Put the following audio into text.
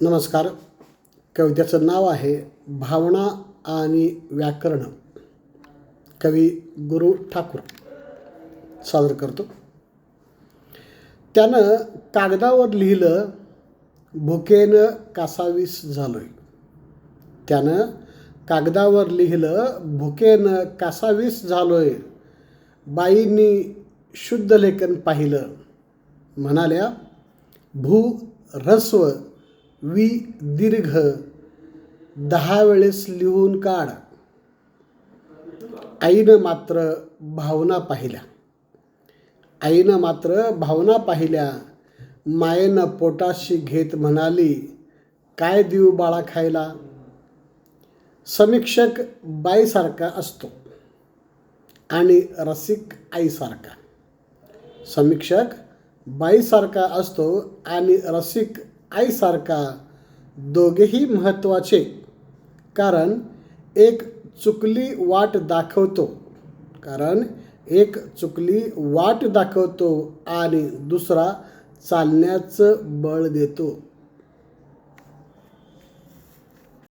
नमस्कार. कवितेचं नाव आहे भावना आणि व्याकरण. कवी गुरु ठाकूर. सादर करतो. त्यानं कागदावर लिहिलं भुकेनं कासावीस झालोय. त्यानं कागदावर लिहिलं भुकेनं कासावीस झालोय. बाईंनी शुद्ध लेखन पाहिलं. म्हणाल्या भू ऱ्हस्व वि दीर्घ दहा वेळेस लिहून काढ. आईनं मात्र भावना पाहिल्या. आईनं मात्र भावना पाहिल्या. मायेनं पोटाशी घेत म्हणाली काय देऊ बाळा खायला? समीक्षक बाईसारखा असतो आणि रसिक आईसारखा. समीक्षक बाईसारखा असतो आणि रसिक आईसारखा दोघेही महत्त्वाचे. कारण एक चुकली वाट दाखवतो. कारण एक चुकली वाट दाखवतो आणि दुसरा चालण्याचं बळ देतो.